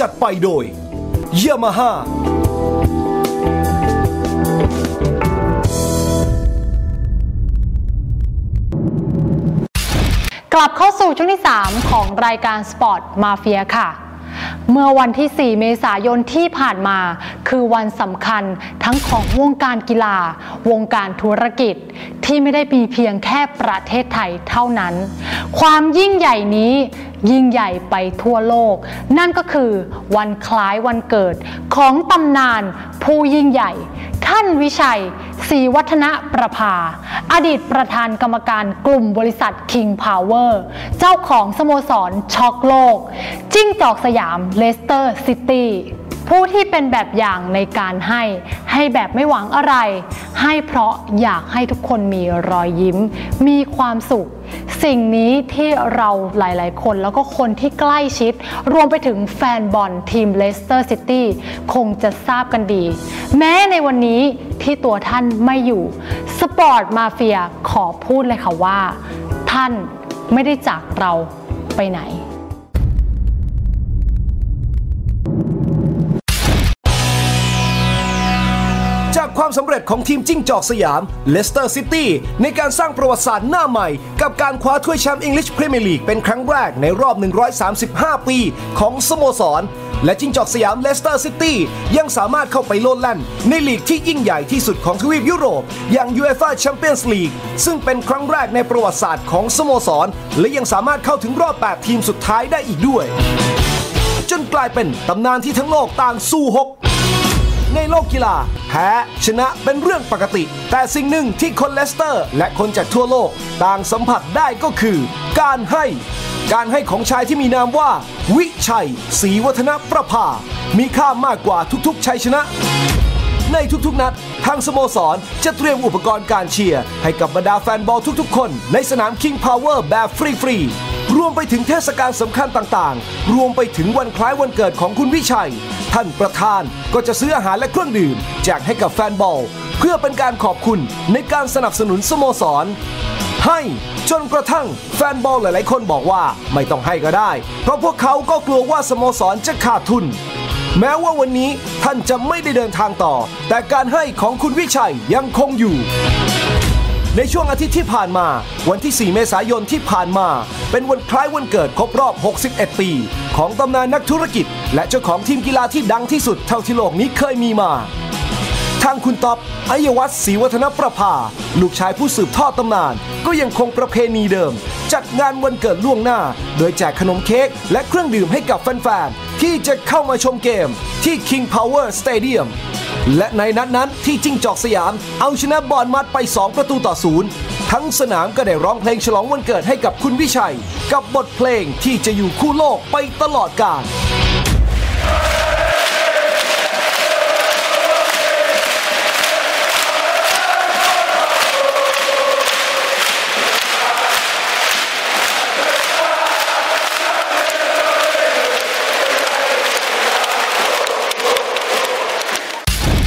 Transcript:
จัดไปโดยเยามาฮ่ากลับเข้าสู่ช่วงที่ 3 ของรายการสปอร์ตมาเฟียค่ะ เมื่อวันที่ 4 เมษายนที่ผ่านมา คือวันสำคัญทั้งของวงการกีฬา วงการธุรกิจ ที่ไม่ได้มีเพียงแค่ประเทศไทยเท่านั้น ความยิ่งใหญ่นี้ ยิ่งใหญ่ไปทั่วโลก นั่นก็คือวันคล้ายวันเกิดของตำนานผู้ยิ่งใหญ่ ท่านวิชัยศรีวัฒนประภา อดีตประธานกรรมการกลุ่มบริษัท King Power เจ้าของสโมสรช็อกโลก จิ้งจอกสยามเลสเตอร์ซิตี้ผู้ที่เป็นแบบอย่างในการให้ ให้แบบไม่หวังอะไร ให้เพราะอยากให้ทุกคนมีรอยยิ้ม มีความสุข สิ่งนี้ที่เราหลาย ๆ คนแล้วก็คนที่ใกล้ชิด รวมไปถึงแฟนบอลทีมเลสเตอร์ซิตี้คงจะทราบกันดี แม้ในวันนี้ที่ตัวท่านไม่อยู่ สปอร์ตมาเฟียขอพูดเลยค่ะว่า ท่านไม่ได้จากเราไปไหน ความสำเร็จของทีมจิ้งจอกสยามเลสเตอร์ซิตี้ในการสร้างประวัติศาสตร์หน้าใหม่ กับการคว้าถ้วยแชมป์อังกฤษพรีเมียร์ลีกเป็นครั้งแรกในรอบ 135 ปีของสโมสร และจิ้งจอกสยามเลสเตอร์ซิตี้ยังสามารถเข้าไปโลดแล่นในลีกที่ยิ่งใหญ่ที่สุดของทวีปยุโรป อย่าง UEFA Champions League ซึ่งเป็นครั้งแรกในประวัติศาสตร์ของสโมสร และยังสามารถเข้าถึงรอบ 8 ทีมสุดท้ายได้อีกด้วย จนกลายเป็นตำนานที่ทั้งโลกต่างสู้ฮก ในโลกกีฬา แพ้ชนะเป็นเรื่องปกติ แต่สิ่งหนึ่งที่คนเลสเตอร์ และคนจากทั่วโลกต่างสัมผัสได้ก็คือ การให้ การให้ของชายที่มีนามว่า วิชัยศรีวัฒนประภา มีค่ามากกว่าทุกๆชัยชนะในทุกๆนัด ทางสโมสรจะเตรียมอุปกรณ์การเชียร์ ให้กับบรรดาแฟนบอลทุกๆคน ในสนาม King Power แบบฟรี ๆ รวมไปถึงเทศกาลสำคัญต่างๆ รวมไปถึงวันคล้ายวันเกิดของคุณวิชัย ท่านประธานก็จะซื้ออาหารและเครื่องดื่ม แจกให้กับแฟนบอล เพื่อเป็นการขอบคุณในการสนับสนุนสโมสร ให้จนกระทั่งแฟนบอลหลายๆ คนบอกว่าไม่ต้องให้ก็ได้ เพราะพวกเขาก็กลัวว่าสโมสรจะขาดทุน แม้ว่าวันนี้ท่านจะไม่ได้เดินทางต่อ แต่การให้ของคุณวิชัยยังคงอยู่ ในช่วงอาทิตย์ที่ผ่านมา วันที่ 4 เมษายนที่ผ่านมา เป็นวันคล้ายวันเกิดครบรอบ 61 ปี ของตำนานนักธุรกิจ และเจ้าของทีมกีฬาที่ดังที่สุดเท่าที่โลกนี้เคยมีมาทางคุณต๊อบอายวัฒน์ศรีวัฒนประภา ลูกชายผู้สืบทอดตำนาน ก็ยังคงประเพณีเดิม จัดงานวันเกิดล่วงหน้า โดยแจกขนมเค้กและเครื่องดื่มให้กับแฟน ๆ ที่จะเข้ามาชมเกมที่ King Power Stadium และในนัดนั้นที่จิ้งจอกสยาม เอาชนะบอลมัดไป 2 ประตูต่อศูนย์ทั้งสนามก็ได้ร้องเพลงฉลองวันเกิดให้กับคุณวิชัย กับบทเพลงที่จะอยู่คู่โลกไปตลอดกาล